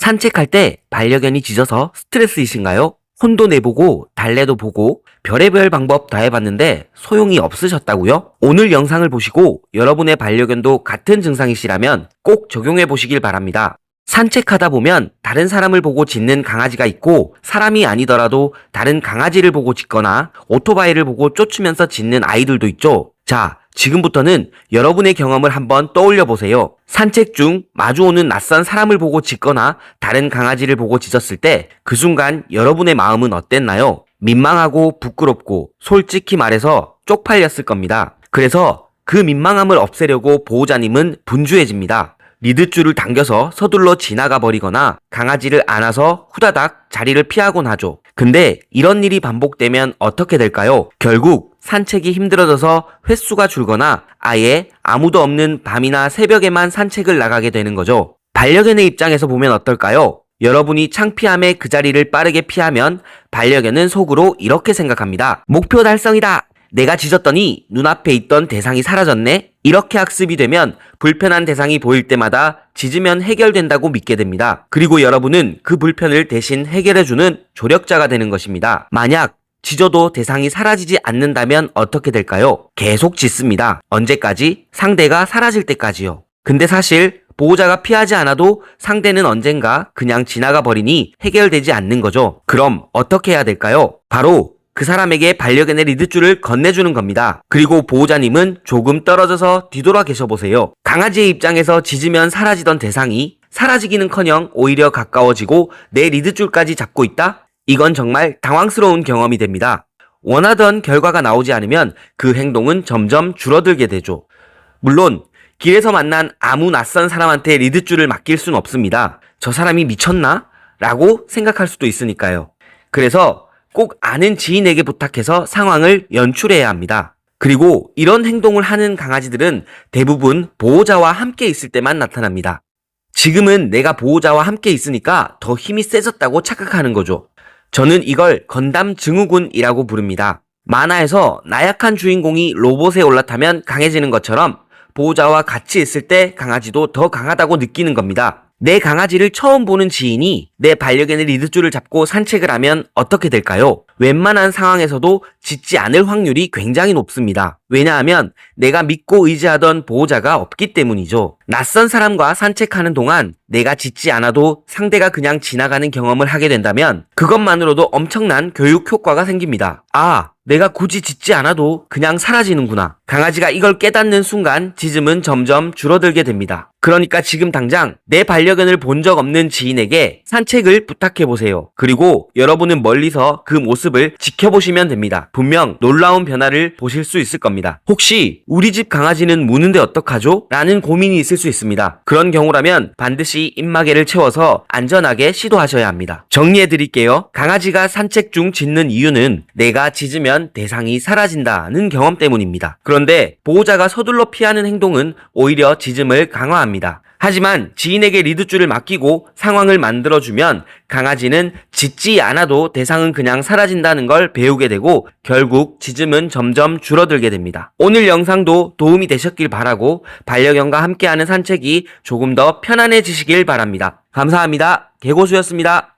산책할 때 반려견이 짖어서 스트레스이신가요? 혼도 내보고 달래도 보고 별의별 방법 다 해봤는데 소용이 없으셨다고요? 오늘 영상을 보시고 여러분의 반려견도 같은 증상이시라면 꼭 적용해 보시길 바랍니다. 산책하다 보면 다른 사람을 보고 짖는 강아지가 있고 사람이 아니더라도 다른 강아지를 보고 짖거나 오토바이를 보고 쫓으면서 짖는 아이들도 있죠. 자, 지금부터는 여러분의 경험을 한번 떠올려 보세요. 산책 중 마주오는 낯선 사람을 보고 짖거나 다른 강아지를 보고 짖었을 때 그 순간 여러분의 마음은 어땠나요? 민망하고 부끄럽고 솔직히 말해서 쪽팔렸을 겁니다. 그래서 그 민망함을 없애려고 보호자님은 분주해집니다. 리드줄을 당겨서 서둘러 지나가 버리거나 강아지를 안아서 후다닥 자리를 피하곤 하죠. 근데 이런 일이 반복되면 어떻게 될까요? 결국 산책이 힘들어져서 횟수가 줄거나 아예 아무도 없는 밤이나 새벽에만 산책을 나가게 되는 거죠. 반려견의 입장에서 보면 어떨까요? 여러분이 창피함에 그 자리를 빠르게 피하면 반려견은 속으로 이렇게 생각합니다. 목표 달성이다! 내가 짖었더니 눈앞에 있던 대상이 사라졌네? 이렇게 학습이 되면 불편한 대상이 보일 때마다 짖으면 해결된다고 믿게 됩니다. 그리고 여러분은 그 불편을 대신 해결해주는 조력자가 되는 것입니다. 만약 짖어도 대상이 사라지지 않는다면 어떻게 될까요? 계속 짖습니다. 언제까지? 상대가 사라질 때까지요. 근데 사실 보호자가 피하지 않아도 상대는 언젠가 그냥 지나가 버리니 해결되지 않는 거죠. 그럼 어떻게 해야 될까요? 바로 그 사람에게 반려견의 리드줄을 건네주는 겁니다. 그리고 보호자님은 조금 떨어져서 뒤돌아 계셔보세요. 강아지의 입장에서 짖으면 사라지던 대상이 사라지기는커녕 오히려 가까워지고 내 리드줄까지 잡고 있다? 이건 정말 당황스러운 경험이 됩니다. 원하던 결과가 나오지 않으면 그 행동은 점점 줄어들게 되죠. 물론 길에서 만난 아무 낯선 사람한테 리드줄을 맡길 순 없습니다. 저 사람이 미쳤나? 라고 생각할 수도 있으니까요. 그래서 꼭 아는 지인에게 부탁해서 상황을 연출해야 합니다. 그리고 이런 행동을 하는 강아지들은 대부분 보호자와 함께 있을 때만 나타납니다. 지금은 내가 보호자와 함께 있으니까 더 힘이 세졌다고 착각하는 거죠. 저는 이걸 건담 증후군이라고 부릅니다. 만화에서 나약한 주인공이 로봇에 올라타면 강해지는 것처럼 보호자와 같이 있을 때 강아지도 더 강하다고 느끼는 겁니다. 내 강아지를 처음 보는 지인이 내 반려견의 리드줄을 잡고 산책을 하면 어떻게 될까요? 웬만한 상황에서도 짖지 않을 확률이 굉장히 높습니다. 왜냐하면 내가 믿고 의지하던 보호자가 없기 때문이죠. 낯선 사람과 산책하는 동안 내가 짖지 않아도 상대가 그냥 지나가는 경험을 하게 된다면 그것만으로도 엄청난 교육 효과가 생깁니다. 아, 내가 굳이 짖지 않아도 그냥 사라지는구나. 강아지가 이걸 깨닫는 순간 짖음은 점점 줄어들게 됩니다. 그러니까 지금 당장 내 반려견을 본 적 없는 지인에게 산책을 부탁해 보세요. 그리고 여러분은 멀리서 그 모습을 지켜보시면 됩니다. 분명 놀라운 변화를 보실 수 있을 겁니다. 혹시 우리 집 강아지는 무는데 어떡하죠? 라는 고민이 있을 수 있습니다. 그런 경우라면 반드시 입마개를 채워서 안전하게 시도하셔야 합니다. 정리해 드릴게요. 강아지가 산책 중 짖는 이유는 내가 짖으면 대상이 사라진다는 경험 때문입니다. 그런데 보호자가 서둘러 피하는 행동은 오히려 짖음을 강화 합니다. 하지만 지인에게 리드줄을 맡기고 상황을 만들어주면 강아지는 짖지 않아도 대상은 그냥 사라진다는 걸 배우게 되고 결국 짖음은 점점 줄어들게 됩니다. 오늘 영상도 도움이 되셨길 바라고 반려견과 함께하는 산책이 조금 더 편안해지시길 바랍니다. 감사합니다. 개고수였습니다.